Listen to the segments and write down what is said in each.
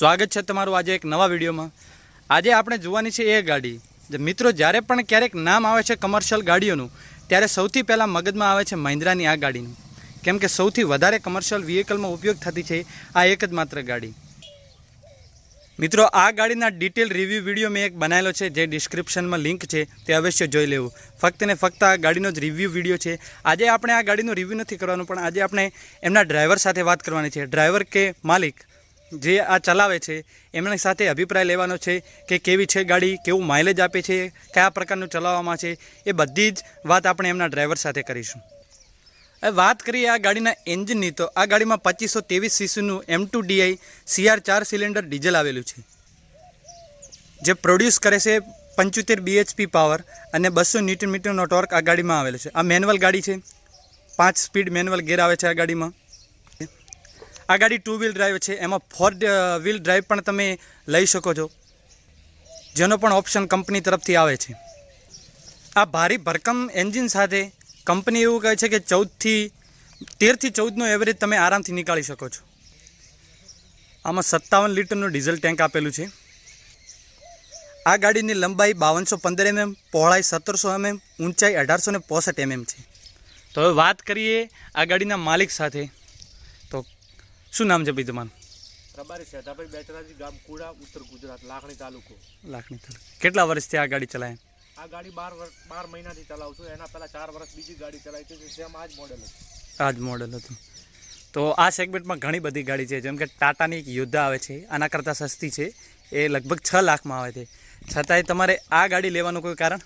સ્વાગત છે તમારું આજે એક નવા વિડીયોમાં. આજે આપણે જોવાની છે એ ગાડી. મિત્રો, જ્યારે પણ ક્યારેક નામ આવે છે કમર્શિયલ ગાડીઓનું, ત્યારે સૌથી પહેલાં મગજમાં આવે છે મહિન્દ્રાની આ ગાડીનું. કેમ કે સૌથી વધારે કમર્શિયલ વ્હીકલમાં ઉપયોગ થતી છે આ એક જ માત્ર ગાડી. મિત્રો, આ ગાડીના ડિટેલ રિવ્યૂ વીડિયો મેં એક બનાવેલો છે, જે ડિસ્ક્રિપ્શનમાં લિંક છે, તે અવશ્ય જોઈ લેવું. ફક્ત ને ફક્ત આ ગાડીનો જ રિવ્યૂ વીડિયો છે. આજે આપણે આ ગાડીનો રિવ્યૂ નથી કરવાનું, પણ આજે આપણે એમના ડ્રાઈવર સાથે વાત કરવાની છે. ડ્રાઈવર કે માલિક જે આ ચલાવે છે, એમની સાથે અભિપ્રાય લેવાનો છે કે કેવી છે ગાડી, કેવું માઇલેજ આપે છે, કયા પ્રકારનું ચલાવવામાં છે, એ બધી જ વાત આપણે એમના ડ્રાઈવર સાથે કરીશું. વાત કરીએ આ ગાડીના એન્જિનની તો આ ગાડીમાં પચીસો ત્રેવીસ સીસીનું એમ ટુ ડીઆઈ સીઆર ચાર સિલિન્ડર ડીઝલ આવેલું છે. જે પ્રોડ્યુસ કરે છે પંચોતેર બીએચપી પાવર અને બસો ન્યૂટન મીટરનો ટોર્ક આ ગાડીમાં આવેલો છે. આ મેન્યુઅલ ગાડી છે. પાંચ સ્પીડ મેન્યુઅલ ગેર આવે છે આ ગાડીમાં. આ ગાડી ટુ વ્હીલ ડ્રાઈવ છે. એમાં ફોર વ્હીલ ડ્રાઈવ પણ તમે લઈ શકો છો. જેનો પણ ઓપ્શન કંપની તરફથી આવે છે. આ ભારી ભરકમ એન્જિન સાથે કંપની એવું કહે છે કે ચૌદથી તેરથી ચૌદનો એવરેજ તમે આરામથી નીકાળી શકો છો. આમાં સત્તાવન લીટરનું ડીઝલ ટેન્ક આપેલું છે. આ ગાડીની લંબાઈ બાવનસો પંદર એમએમ પહોળાઈ સત્તરસો એમએમ ઊંચાઈ અઢારસો ને પોસઠ એમએમ છે. તો હવે વાત કરીએ આ ગાડીના માલિક સાથે. શું નામ છે ભાઈ તમારું? રબારી શેઠાભાઈ બેચરાજી ગામ કુડા ઉત્તર ગુજરાત લાખણી તાલુકો. લાખણી તાલુકો. કેટલા વર્ષથી આ ગાડી ચલાવે? આ ગાડી બાર વર્ષ બાર મહિનાથી ચલાવું છું. એના પહેલાં ચાર વર્ષ બીજી ગાડી ચલાવી છે સેમ આ જ મોડેલ હતું. આ જ મોડલ હતું. તો આ સેગમેન્ટમાં ઘણી બધી ગાડી છે. જેમ કે ટાટાની એક યોદ્ધા આવે છે. આના કરતાં સસ્તી છે. એ લગભગ છ લાખમાં આવે છે. છતાંય તમારે આ ગાડી લેવાનું કોઈ કારણ?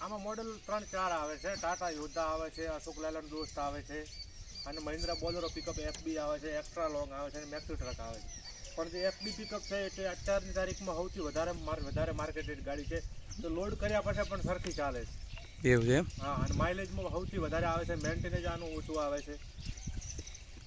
આમાં મોડેલ ત્રણ ચાર આવે છે. ટાટા યોદ્ધા આવે છે. અશોક લેલન દોસ્ત આવે છે. અને મહિન્દ્રા બોલેરો પિકઅપ એફબી આવે છે એક્સ્ટ્રા લોંગ આવે છે અને મેક્સી ટ્રક આવે છે. પણ જે એફબી પિકઅપ છે તે અત્યારની તારીખમાં સૌથી વધારે માર- વધારે માર્કેટેડ ગાડી છે. તો લોડ કર્યા પછી પણ સરખી ચાલે છે. એવું છે હા અને માઇલેજમાં સૌથી વધારે આવે છે મેન્ટેનેજ આનું ઓછું આવે છે.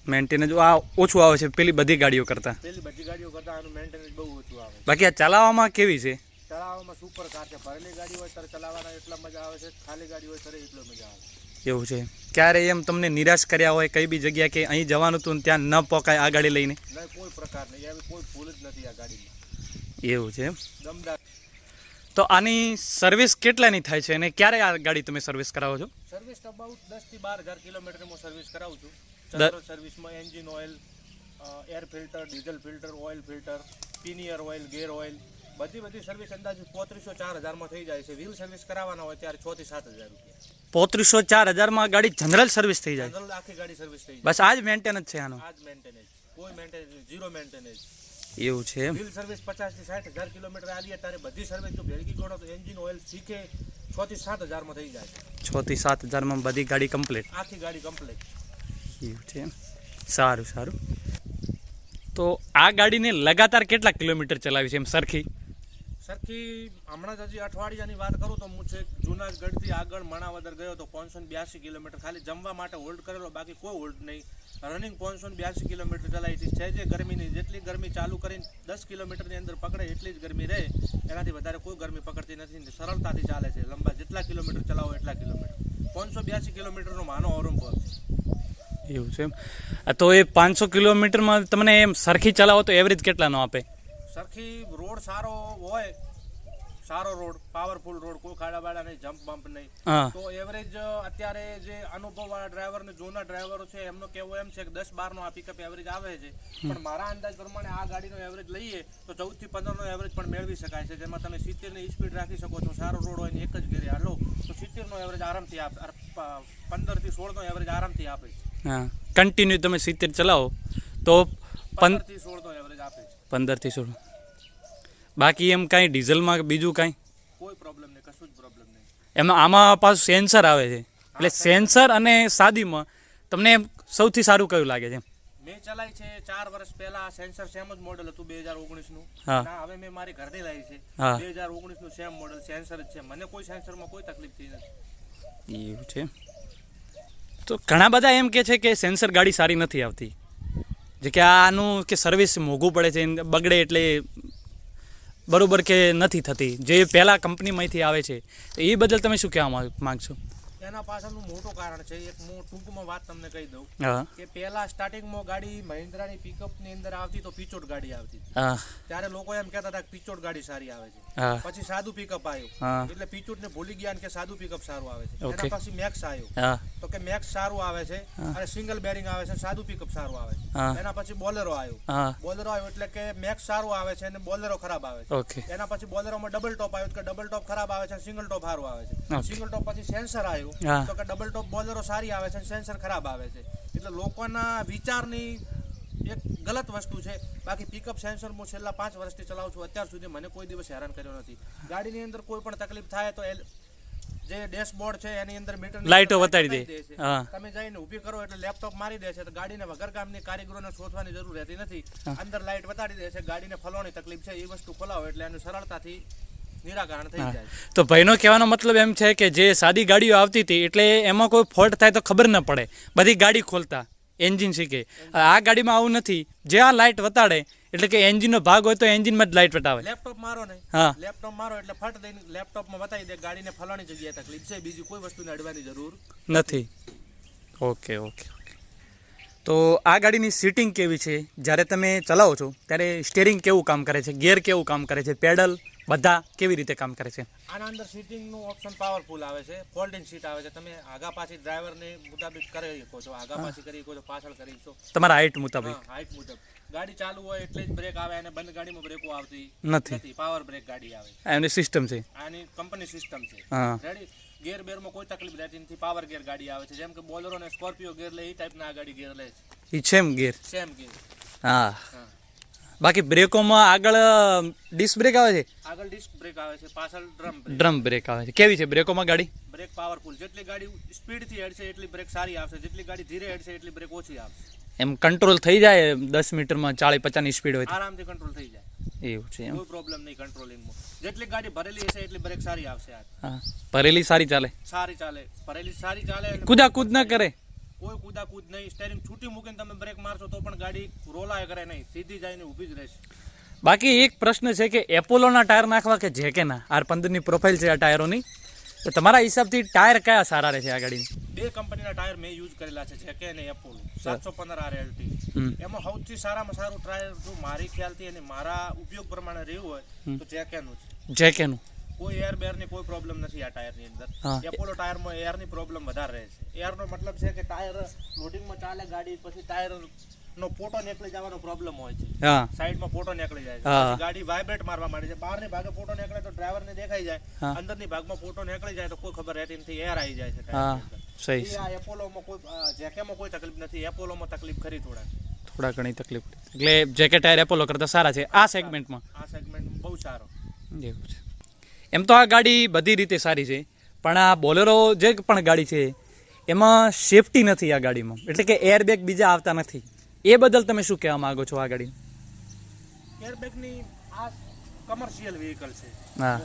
મેન્ટેનન્સ આ ઓછું આવે છે પેલી બધી ગાડીઓ કરતાં. પેલી બધી ગાડીઓ કરતાં આનું મેન્ટેનેજ બહુ ઓછું આવે બાકી આ ચલાવવામાં કેવી છે? ચલાવવામાં સુપર કાર છે. ભરેલી ગાડી હોય ત્યારે ચલાવવાના એટલા મજા આવે છે ખાલી ગાડી હોય ત્યારે એટલો મજા આવે એવું છે? ક્યારે એમ તમને નિરાશ કર્યા હોય કઈ બી જગ્યા કે અહીં જવાનું હતું ત્યાં ન પોકાય આ ગાડી લઈને? નહીં કોઈ પ્રકાર એવી કોઈ ભૂલ જ નથી આ ગાડીમાં. એવું છે દમદાર. તો આની સર્વિસ કેટલાની થાય છે અને ક્યારે આ ગાડી તમે સર્વિસ કરાવો છો? સર્વિસ અબાઉટ દસથી બાર હજાર કિલોમીટરમાં સર્વિસ કરાવું છું. દ- સર્વિસમાં engine oil air filter diesel filter oil filter પિનિયર oil gear oil બધી બધી સર્વિસ અંદાજે પોત્રીસો ચાર હજારમાં થઈ જાય છે. વ્હીલ સર્વિસ કરાવવાના હોય ત્યારે છ થી સાત હજાર રૂપિયા. પોત્રીસો ચાર હજારમાં ગાડી જનરલ સર્વિસ થઈ જાય. જનરલ આખી ગાડી સર્વિસ થઈ જાય. બસ આજ મેન્ટેનન્સ છે આનો. આજ મેન્ટેનન્સ કોઈ મેન્ટેનેજ ઝીરો મેન્ટેનન્સ એવું છે વ્હીલ સર્વિસ પચાસથી સાઠ હજાર કિલોમીટર આલીએ ત્યારે બધી સર્વિસ જો ભેળકી ગણો તો એન્જિન ઓઇલ શીખે છ થી સાત હજારમાં થઈ જાય. છ થી સાત હજારમાં બધી ગાડી કમ્પ્લીટ આખી ગાડી કમ્પ્લીટ એવું છે સારું સારું. તો આ ગાડીને લગાતાર કેટલા કિલોમીટર ચલાવી છે એમ સરખી? સરખી હમણાં જ હજી અઠવાડિયાની વાત કરું તો હું છેક જુનાગઢથી આગળ માણાવદર ગયો તો પાંચસો બ્યાસી કિલોમીટર. ખાલી જમવા માટે હોલ્ડ કરેલો, બાકી કોઈ હોલ્ડ નહીં. રનિંગ પાંચસો બ્યાસી કિલોમીટર ચલાવી હતી. છે જે ગરમીની, જેટલી ગરમી ચાલુ કરીને દસ કિલોમીટરની અંદર પકડે, એટલી જ ગરમી રહે. એનાથી વધારે કોઈ ગરમી પકડતી નથી સરળતાથી ચાલે છે. લંબા જેટલા કિલોમીટર ચલાવો એટલા કિલોમીટર. પાંચસો બ્યાસી કિલોમીટરનો માનો ઓરંપો એવું છે તો એ પાંચસો કિલોમીટરમાં તમને એમ સરખી ચલાવો તો એવરેજ કેટલાનો આપે? સરખી રોડ સારો હોય સારો રોડ પાવરફુલ રોડ કોઈ ખાડા બાડા નહીં જમ્પ બમ્પ નહીં. તો એવરેજ અત્યારે જે અનુભવવાળા ડ્રાઈવર ને જૂના ડ્રાઈવરો છે એમનો કેવો એમ છે કે દસ બાર નો આ પિકઅપ એવરેજ આવે છે. પણ મારા અંદાજ પ્રમાણે આ ગાડીનો એવરેજ લઈએ તો ચૌદથી પંદર નો એવરેજ પણ મેળવી શકાય છે. જેમાં તમે સિત્તેરની સ્પીડ રાખી શકો છો સારો રોડ હોય ને એક જ ગેરે હાલો તો સિત્તેર નો એવરેજ આરામથી આપે પંદરથી સોળ નો એવરેજ આરામથી આપે છે. કન્ટિન્યુ તમે સિત્તેર ચલાવો. તો પંદરથી સોળ નો એવરેજ આપે છે. પંદરથી સોળ. બાકી એમ કાંઈ ડીઝલમાં બીજું કાંઈ? કોઈ પ્રોબ્લેમ નહીં કશું જ પ્રોબ્લેમ નહીં. એમાં આમાં પાછું સેન્સર આવે છે. એટલે સેન્સર અને સાદીમાં તમને સૌથી સારું કયું લાગે છે? મેં ચલાવી છે ચાર વર્ષ પહેલા સેન્સર સેમ જ મોડેલ હતું બે હજાર ઓગણીસનું હા. હવે મેં મારી ઘરની લાવી છે. બે હજાર ઓગણીસનું સેમ મોડેલ સેન્સર જ છે. મને કોઈ સેન્સરમાં કોઈ તકલીફ થઈ નથી. એવું છે. તો ઘણા બધા એમ કે છે કે સેન્સર ગાડી સારી નથી આવતી. જે કે આનું કે સર્વિસ મોંઘું પડે છે બગડે એટલે બરોબર કે નથી થતી? જે પહેલાં કંપનીમાંથી આવે છે એ બદલ તમે શું કહેવા માંગ- માંગશો? એના પાછળનું મોટું કારણ છે એક હું ટૂંકમાં વાત તમને કહી દઉં. કે પહેલા સ્ટાર્ટિંગમાં ગાડી મહિન્દ્રાની પિકઅપની અંદર આવતી તો પિચોટ ગાડી આવતી ત્યારે લોકો એમ કહેતા હતા પિચોડ પિચોટ ગાડી સારી આવે છે. પછી સાદું પિકઅપ આવ્યું. એટલે પિચોટ ને ભૂલી ગયા કે સાદું પિકઅપ સારું આવે છે. એના પછી મેક્સ આવ્યું. તો કે મેક્સ સારું આવે છે અને સિંગલ બેરિંગ આવે છે સાદું પિકઅપ સારું આવે છે. એના પછી બોલેરો આવ્યું. બોલેરો આવ્યું એટલે કે મેક્સ સારું આવે છે અને બોલેરો ખરાબ આવે છે. એના પછી બોલેરોમાં ડબલ ટોપ આવ્યું કે ડબલ ટોપ ખરાબ આવે છે સિંગલ ટોપ સારું આવે છે. સિંગલ ટોપ પછી સેન્સર આવ્યું. તો કે ડબલ ટોપ બોલરો સારી આવે છે સેન્સર ખરાબ આવે છે. એટલે લોકોના વિચારની એક ગલત વસ્તુ છે. બાકી પિકઅપ સેન્સર હું છેલ્લા પાંચ વર્ષથી ચલાવું છું. અત્યાર સુધી મને કોઈ દિવસ હેરાન કર્યો નથી. ગાડીની અંદર કોઈ પણ તકલીફ થાય તો જે ડેશબોર્ડ છે એની અંદર મીટર લાઇટો બતાડી દે. તમે જઈને ઊભી કરો એટલે લેપટોપ મારી દે છે. તો ગાડીને વગર કામની કારીગરોને શોધવાની જરૂર રહેતી નથી. અંદર લાઇટ બતાડી દે છે. ગાડીને ફલવાની તકલીફ છે. એ વસ્તુ ખોલાવો એટલે એનું સરળતાથી તો ભાઈનો કહેવાનો મતલબ એમ છે કે જે સાદી ગાડીઓ આવતી હતી એટલે એમાં કોઈ ફોલ્ટ થાય તો ખબર ન પડે. બધી ગાડી ખોલતા એન્જિન શીખે. આ ગાડીમાં આવું નથી. જે આ લાઇટ વતાડે એટલે કે એન્જિનનો ભાગ હોય તો એન્જિનમાં જ લાઇટ વટાવે. લેપટોપ મારો ને હા. લેપટોપ મારો એટલે ફટ દઈને લેપટોપમાં બતાવી દે ગાડીને ફલાણી જગ્યાએ તકલીફ છે બીજી કોઈ વસ્તુને અડવાની જરૂર નથી. ઓકે ઓકે તો આ ગાડીની સીટિંગ કેવી છે? જ્યારે તમે ચલાવો છો ત્યારે સ્ટેરિંગ કેવું કામ કરે છે? ગિયર કેવું કામ કરે છે? પેડલ બધા કેવી રીતે કામ કરે છે? આના અંદર સીટિંગનું ઓપ્શન પાવરફુલ આવે છે. ફોલ્ડિંગ સીટ આવે છે. તમે આગા પાછી ડ્રાઈવરને મુતાબિક કરી શકો છો. આગા પાછી કરી શકો છો પાછળ કરી શકો તમારા હાઈટ મુતાબિક. હાઈટ મુજબ. ગાડી ચાલુ હોય એટલે જ બ્રેક આવે અને બંધ ગાડીમાં બ્રેકો આવતી નથી. પાવર બ્રેક ગાડી આવે. એની સિસ્ટમ છે. આની કંપની સિસ્ટમ છે. રેડી ગેર બેરમાં કોઈ તકલીફ રહેતી નથી. પાવર ગેર ગાડી આવે છે. જેમ કે બોલરો ને સ્કોર્પિયો ગેર લે એ ટાઈપના આ ગાડી ગેર લે છે. સેમ ગેર સેમ ગેર હા. બાકી બ્રેકોમાં આગળ ડિસ્ક બ્રેક આવે છે? આગળ ડિસ્ક બ્રેક આવે છે પાછળ ડ્રમ બ્રેક ડ્રમ બ્રેક આવે છે. કેવી છે બ્રેકોમાં ગાડી? બ્રેક પાવરફુલ જેટલી ગાડી સ્પીડથી હેડશે એટલી બ્રેક સારી આવશે. જેટલી ગાડી ધીરે હેડશે એટલી બ્રેક ઓછી આવશે. એમ કંટ્રોલ થઈ જાય દસ મીટરમાં ચાલીસ પચાસની સ્પીડ હોય આરામથી કંટ્રોલ થઈ જાય. એવું છે કોઈ પ્રોબ્લેમ નહીં કંટ્રોલિંગમાં જેટલી ગાડી ભરેલી હશે એટલી બ્રેક સારી આવશે ભરેલી સારી ચાલે? સારી ચાલે. ભરેલી સારી ચાલે કુદા કુદ ના કરે? કોઈ કુદાકૂદ નહીં. સ્ટેરિંગ છૂટી મૂકીને તમે બ્રેક મારશો તો પણ ગાડી રોલાય કરે નહીં. સીધી જઈને ઊભી જ રહેશે. બાકી એક પ્રશ્ન છે કે એપોલોના ટાયર નાખવા કે જે ના? આર પંદરની પ્રોફાઇલ છે આ ટાયરોની. તો તમારા હિસાબથી ટાયર કયા સારા રહે છે આ ગાડીની? બે કંપનીના ટાયર મેં યુઝ કરેલા છે જેકે અને એપોલો સાતસો પંદર આર. એમાં સૌથી સારામાં સારું ટાયર જો મારી ખ્યાલથી અને મારા ઉપયોગ પ્રમાણે રહ્યું હોય. તો જેકેનું છે. જે કેનું કોઈ એર બેરની કોઈ પ્રોબ્લેમ નથી આ ટાયરની અંદર. એપોલો ટાયરમાં એરની પ્રોબ્લેમ વધારે રહે છે એરનો મતલબ છે કે ટાયર લોડિંગમાં ચાલે ગાડી પછી ટાયર નો પોટો નીકળી જવાનો પ્રોબ્લેમ હોય છે. સાઈડમાં પોટો નીકળી જાય છે. ગાડી વાઇબ્રેટ મારવા માંડે છે. બહારની ભાગે પોટો નીકળે તો ડ્રાઈવર ને દેખાઈ જાય. અંદર અંદરની ભાગમાં પોટો નીકળી જાય તો કોઈ ખબર રહેતી નથી એર આવી જાય છે. સહી. આ એપોલો માં કોઈ જેકે જેકેમાં કોઈ તકલીફ નથી. એપોલો માં તકલીફ ખરી થોડા. થોડા ઘણી તકલીફ એટલે જેકે ટાયર એપોલો કરતા સારા છે. આ સેગમેન્ટમાં આ સેગમેન્ટ બહુ સારો. એવું છે. એમ તો આ ગાડી બધી રીતે સારી છે પણ આ બોલેરો જે પણ ગાડી છે એમાં સેફટી નથી આ ગાડીમાં. એટલે કે એરબેગ બીજા આવતા નથી. એ બદલ તમે શું કહેવા માંગો છો આ ગાડી? એરબેગની આ કમર્શિયલ વ્હીકલ છે. હા.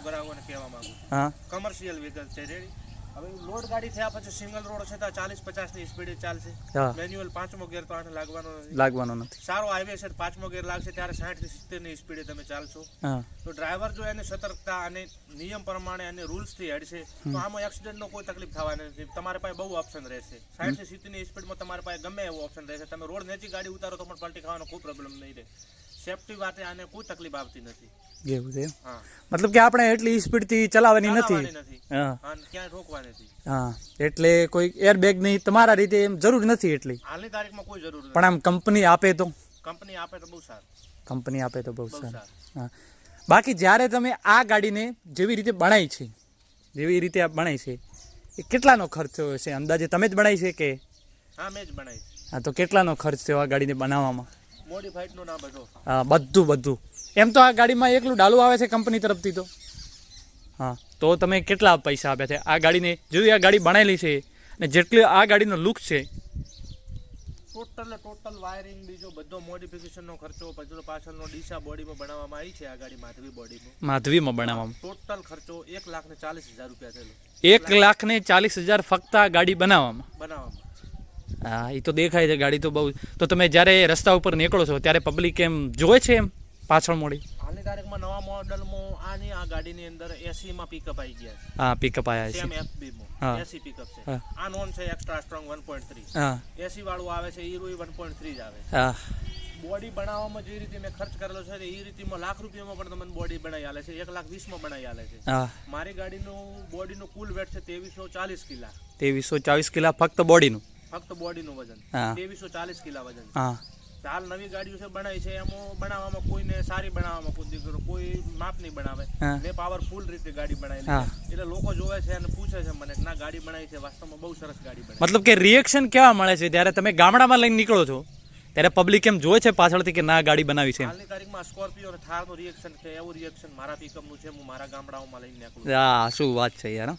કહેવા માંગુ હા. કમર્શિયલ વ્હીકલ છે રેડી હવે લોડ ગાડી થયા પછી સિંગલ રોડ છે તો ચાલીસ પચાસની સ્પીડે ચાલશે. મેન્યુઅલ પાંચમો ગેર તો આને લાગવાનો નથી. લાગવાનો નથી. સારો હાઈવે છે પાંચમો ગેર લાગશે ત્યારે સાઠથી સિત્તેરની સ્પીડે તમે ચાલશો. તો ડ્રાઈવર જો એને સતર્કતા અને નિયમ પ્રમાણે અને રૂલ્સથી હેડશે તો આમાં એક્સિડન્ટ નો કોઈ તકલીફ થવાની નથી. તમારી પાસે બહુ ઓપ્શન રહેશે. સાઠથી સિત્તેરની સ્પીડમાં તમારી પાસે ગમે એવો ઓપ્શન રહેશે. તમે રોડ નીચી ગાડી ઉતારો તો પણ પલટી ખાવાનો કોઈ પ્રોબ્લેમ નહીં રહે. સેફટી વાતે આને કોઈ તકલીફ આવતી નથી. એવું છે મતલબ કે આપણે એટલી સ્પીડથી ચલાવવાની નથી. હા. ક્યાંય રોકવાની નથી. હા. એટલે કોઈ એરબેગ નહીં તમારા રીતે એમ જરૂર નથી એટલી. હાલની તારીખમાં કોઈ જરૂર નથી. પણ આમ કંપની આપે તો? કંપની આપે તો બહુ સારું. કંપની આપે તો બહુ સારું. હા. બાકી જ્યારે તમે આ ગાડીને જેવી રીતે બનાવી છે જેવી રીતે આ બનાવી છે એ કેટલાનો ખર્ચ થયો છે અંદાજે તમે જ બનાવી છે કે? હા મેં જ બનાવી હા તો કેટલાનો ખર્ચ થયો આ ગાડીને બનાવવામાં? મોડિફાઈડનું ના બધો હા બધું બધું. એમ તો આ ગાડીમાં એકલું ડાલુ આવે છે કંપની તરફથી તો. હા તો તમે કેટલા પૈસા આપ્યા છે? આ ગાડીને જોયું આ ગાડી બનાવેલી છે અને જેટલી આ ગાડીનો લુક છે. ટોટલ ટોટલ વાયરિંગ બીજો બધો મોડિફિકેશન નો ખર્ચો પછી પાછળનો ડીસા બોડીમાં બનાવવામાં આવી છે આ ગાડી માધવી બોડીમાં. માધવીમાં બનાવવામાં. ટોટલ ખર્ચો એક લાખ ને ચાલીસ હજાર રૂપિયા થયેલો. એક લાખ ને ચાલીસ હજાર ફક્ત આ ગાડી બનાવવામાં. બનાવવામાં. હા એ તો દેખાય છે ગાડી તો બહુ તો તમે જ્યારે રસ્તા ઉપર નીકળો છો ત્યારે પબ્લિક એમ જોવે છે એમ પાછળ મોડી? હાલની તારીખમાં નવા મોડલમાં આની આ ગાડીની અંદર એસી માં પિકઅપ આવી ગયા છે. હા પિકઅપ આવ્યા સેમ છે એફબી માં. એસી પિકઅપ છે. આ નોન છે એક્સ્ટ્રા સ્ટ્રોંગ 1.3 હા. એસી વાળું આવે છે હીરો 1.3 જ આવે છે. હા. બોડી બનાવવામાં જે રીતે મેં ખર્ચ કરેલો છે એ રીતેમાં લાખ રૂપિયામાં પણ તમને બોડી બનાવી આલે છે એક લાખ વીસમાં બનાવી આલે છે. મારી ગાડીનું બોડીનું કુલ વેટ છે ત્રેવીસો ચાલીસ કિલા. ત્રેવીસો ચાલીસ કિલા ફક્ત બોડીનું ફક્ત બોડીનું વજન. હા. ત્રેવીસો ચાલીસ કિલા વજન. હા. હાલ નવી ગાડીઓ છે બનાવી છે એમાં બનાવવામાં કોઈને સારી બનાવવામાં કોઈ દીકરો કોઈ માપ નહીં બનાવે. મેં પાવરફુલ રીતે ગાડી બનાવી એટલે લોકો જોવે છે અને પૂછે છે મને ના ગાડી બનાવી છે વાસ્તવમાં બહુ સરસ ગાડી બનાવી. મતલબ કે રિએક્શન કેવા મળે છે? જ્યારે તમે ગામડામાં લઈને નીકળો છો ત્યારે પબ્લિક એમ જોવે છે પાછળથી કે ના ગાડી બનાવી છે. હાલની તારીખમાં સ્કોર્પિયો અને થારનું રિએક્શન છે એવું રિએક્શન મારા પિકઅપનું છે હું મારા ગામડાઓમાં લઈને નીકળું. આ શું વાત છે યાર હં?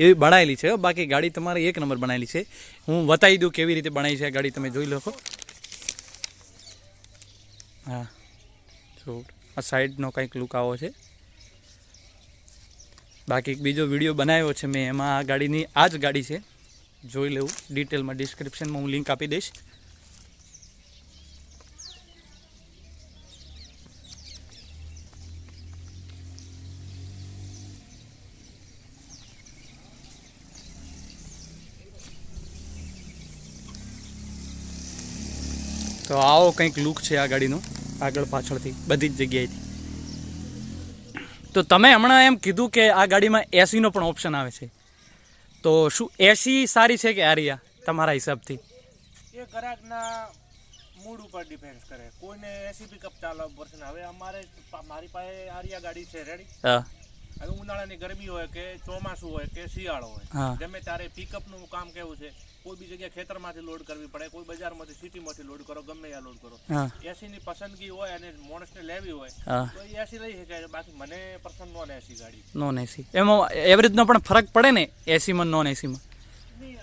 એવી બનાવેલી છે. બાકી ગાડી તમારી એક નંબર બનાવેલી છે. હું બતાવી દઉં કેવી રીતે બનાવી છે ગાડી, તમે જોઈ લો હા. જો, આ સાઈડનો કંઈક લુક આવો છે. બાકી એક બીજો વીડિયો બનાવ્યો છે મેં. એમાં આ ગાડીની આ જ ગાડી છે. જોઈ લેવું. ડિટેલમાં ડિસ્ક્રિપ્શનમાં હું લિંક આપી દઈશ તો આવો કંઈક લુક છે આ ગાડીનો આગળ પાછળથી બધી જ જગ્યાએથી. તો તમે હમણાં એમ કીધું કે આ ગાડીમાં એસીનો પણ ઓપ્શન આવે છે. તો શું એસી સારી છે કે આરિયા તમારા હિસાબથી? એ ગ્રાહકના મૂડ ઉપર ડિપેન્ડ કરે. કોઈને એસી પિકઅપ ચાલવા પડશે હવે અમારે મારી પાસે આરિયા ગાડી છે રેડી હા. હવે ઉનાળાની ગરમી હોય કે ચોમાસું હોય કે શિયાળો હોય. ગમે ત્યારે પિકઅપનું કામ કેવું છે કોઈ બી જગ્યાએ ખેતરમાંથી લોડ કરવી પડે કોઈ બજારમાંથી સિટીમાંથી લોડ કરો ગમે ત્યાં લોડ કરો. એસી ની પસંદગી હોય અને માણસને લેવી હોય તો એસી લઈ શકાય. બાકી મને પસંદ નોન એસી ગાડી. Non AC. એમાં એવરેજનો પણ ફરક પડે ને એસીમાં નોન એસીમાં?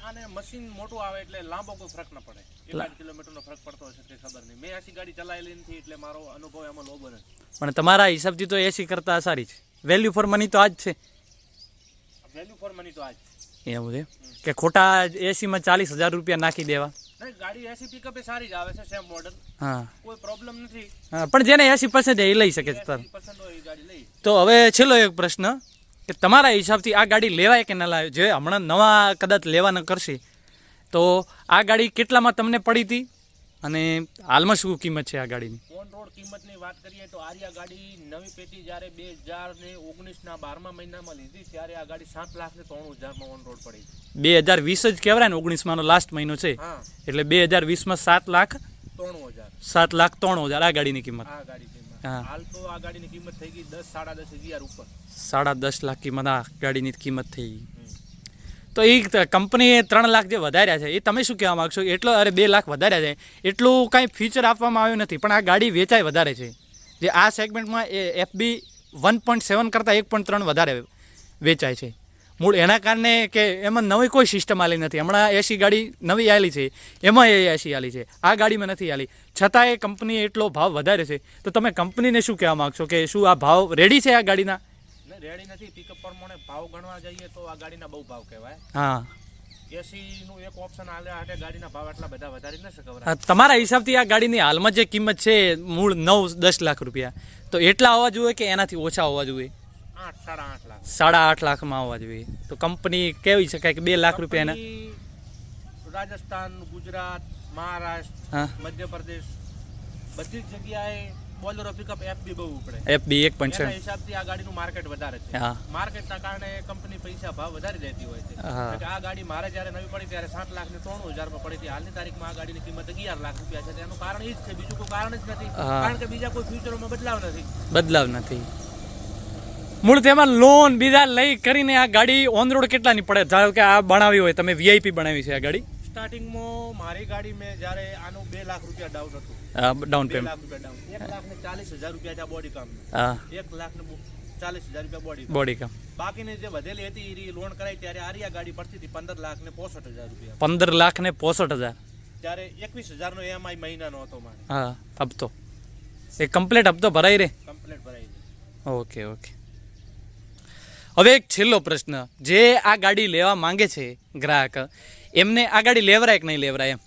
આને મશીન મોટું આવે એટલે લાંબો કોઈ ફરક ન પડે. એકાદ કિલોમીટરનો ફરક પડતો હશે તે ખબર નહીં. મેં એસી ગાડી ચલાવેલી નથી એટલે મારો અનુભવ એમાં લોબો નથી. પણ તમારા હિસાબથી તો એસી કરતા સારી છે. વેલ્યુ ફોર મની તો આજ છે. વેલ્યુ ફોર મની તો આજ એવું છે કે ખોટા એસીમાં ચાલીસ હજાર રૂપિયા નાખી દેવા. ગાડી એસી પિકઅપ એ સારી જ આવે છે સેમ મોડલ હા. કોઈ પ્રોબ્લેમ નથી. હા પણ જેને એસી છે એ લઈ શકે છે તો હવે છેલ્લો એક પ્રશ્ન કે તમારા હિસાબથી આ ગાડી લેવાય કે ન લાવે જે હમણાં નવા કદાચ લેવાના કરશે તો આ ગાડી કેટલામાં તમને પડી હતી? અને હાલમાં શું કિંમત છે આ ગાડીની? ઓન રોડ કિંમતની વાત કરીએ તો આર્યા ગાડી નવી પેટી જ્યારે બે હજાર ને ઓગણીસના બારમા મહિનામાં લીધી ત્યારે આ ગાડી સાત લાખ ને ત્રણ હજારમાં ઓન રોડ પડી. બે હજાર વીસ જ કહેવાય ને ઓગણીસમાંનો લાસ્ટ મહિનો છે. એટલે બે હજાર વીસમાં સાત લાખ ત્રણ હજાર. સાત લાખ ત્રણ હજાર આ ગાડીની કિંમત. આ ગાડી હાલ તો આ ગાડીની કિંમત થઈ ગઈ દસ સાડા દસ હજાર ઉપર. સાડા દસ લાખ કિંમત આ ગાડીની કિંમત થઈ ગઈ. તો એ કંપનીએ ત્રણ લાખ જે વધાર્યા છે એ તમે શું કહેવા માગશો? એટલો, અરે, બે લાખ વધાર્યા છે. એટલું કાંઈ ફીચર આપવામાં આવ્યું નથી, પણ આ ગાડી વેચાય વધારે છે. જે આ સેગમેન્ટમાં એ એફબી વન પોઈન્ટ સેવન કરતાં એક પોઈન્ટ ત્રણ વધારે વેચાય છે. મૂળ એના કારણે કે એમાં નવી કોઈ સિસ્ટમ આલી નથી. હમણાં એસી ગાડી નવી આવેલી છે. એમાં એ એસી આલી છે. આ ગાડીમાં નથી આલી. છતાં એ કંપનીએ એટલો ભાવ વધારે છે. તો તમે કંપનીને શું કહેવા માગશો? કે શું આ ભાવ રેડી છે આ ગાડીના? રેડી નથી પિકઅપ પ્રમાણે ભાવ ગણવા જઈએ તો આ ગાડીના બહુ ભાવ કહેવાય. હા. એસી નું એક ઓપ્શન આલે ગાડીના ભાવ આટલા બધા વધારી ન શકે તમારા હિસાબથી આ ગાડીની હાલમાં જે કિંમત છે મૂળ નવ દસ લાખ રૂપિયા. તો એટલા હોવા જોઈએ કે એનાથી ઓછા હોવા જોઈએ? સાડા આઠ લાખ. લાખમાં હોવા જોઈએ. તો કંપની કેવી શકાય કે બે લાખ રૂપિયાના રાજસ્થાન ગુજરાત મહારાષ્ટ્ર મધ્યપ્રદેશ બધી જ જગ્યાએ બોલેરો પિકઅપ એફબી બહુ ઉપડે. એફબી એક પોઈન્ટ એના હિસાબથી આ ગાડીનું માર્કેટ વધારે છે. માર્કેટના કારણે કંપની પૈસા ભાવ વધારી દેતી હોય છે. કે આ ગાડી મારે જ્યારે નવી પડી ત્યારે સાત લાખ ને ત્રણ હજારમાં પડી હતી. હાલની તારીખમાં આ ગાડીની કિંમત અગિયાર લાખ રૂપિયા છે. તેનું કારણ એ જ છે. બીજું કોઈ કારણ જ નથી. કારણ કે બીજા કોઈ ફ્યુચરોમાં બદલાવ નથી. બદલાવ નથી. મૂળ તેમાં લોન બીજા લઈ કરીને આ ગાડી ઓન રોડ કેટલાની પડે? ધારો કે આ બનાવી હોય તમે વીઆઈપી બનાવી છે આ ગાડી. સ્ટાર્ટિંગમાં મારી ગાડી મેં જ્યારે આનું બે લાખ રૂપિયા ડાઉન હતું. ડાઉન પેમેન્ટ બોડી કામ હા. એક લાખ ને ચાલીસ હજાર રૂપિયા બોડી બોડી કામ. બાકીની જે વધેલી હતી એ લોન કરાઈ ત્યારે આરિયા ગાડી પડતી હતી પંદર લાખ ને પોસઠ હજાર રૂપિયા. પંદર લાખ ને પોસઠ હજાર. ત્યારે એકવીસ હજાર નો એમઆઈ મહિનાનો હતો મારે. હા હપ્તો. એ કમ્પ્લીટ હપ્તો ભરાઈ રે કમ્પ્લીટ ભરાઈ રે ઓકે ઓકે હવે એક છેલ્લો પ્રશ્ન. જે આ ગાડી લેવા માંગે છે ગ્રાહક એમને આ ગાડી લેવરાય કે નહીં લેવરાય એમ?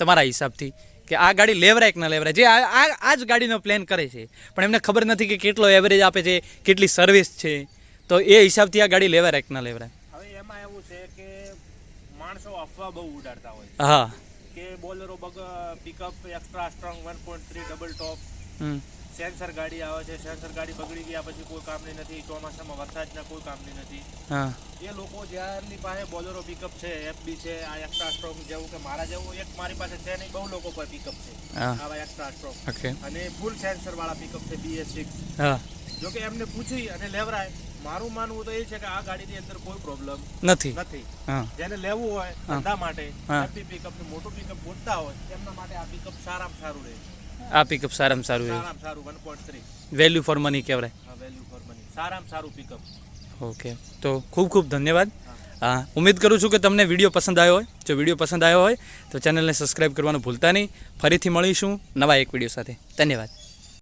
તમારા હિસાબથી. કે આ ગાડી લેવરાય કે ના લેવરાય. જે આ આ જ ગાડીનો પ્લાન કરે છે. પણ એમને ખબર નથી કે કેટલો એવરેજ આપે છે કેટલી સર્વિસ છે. તો એ હિસાબથી આ ગાડી લેવરાય કે ના લેવરાય. હવે એમાં એવું છે કે માણસો અફવા બહુ ઉડાડતા હોય હા. કે Bolero big pickup extra strong one point three double top sensor ગાડી આવે છે સેન્સર ગાડી બગડી ગયા પછી કોઈ કામની નથી ચોમાસામાં વરસાદના કોઈ કામની નથી. એ લોકો જ્યારની પાસે બોલેરો પિકઅપ છે એફબી છે આ એક્સ્ટ્રા સ્ટ્રોક જેવું કે મારા જેવું એક મારી પાસે છે નહીં બહુ લોકો પર પિકઅપ છે આવા એક્સ્ટ્રા સ્ટ્રોક અને ફૂલ સેન્સર વાળા પિકઅપ છે બીએસ સિક્સ જોકે એમને પૂછી અને લેવરાય. મારું માનવું તો એ છે કે આ ગાડીની અંદર કોઈ પ્રોબ્લેમ નથી. નથી. જેને લેવું હોય. ધંધા માટે પિકઅપ મોટું પિકઅપ ગોતતા હોય એમના માટે આ પિકઅપ સારામાં સારું રહે. આ પિકઅપ સારામાં સારું સારામાં સારું one point three value for money કહેવાય. વેલ્યુ ફોર મની સારામાં સારું પિકઅપ ઓકે તો ખૂબ ખૂબ ધન્યવાદ. હા. ઉમ્મીદ કરું છું કે તમને વીડિયો પસંદ આવ્યો હોય. જો વીડિયો પસંદ આવ્યો હોય તો ચેનલને સબસ્ક્રાઈબ કરવાનું ભૂલતા નહીં. ફરીથી મળીશું નવા એક વીડિયો સાથે. ધન્યવાદ.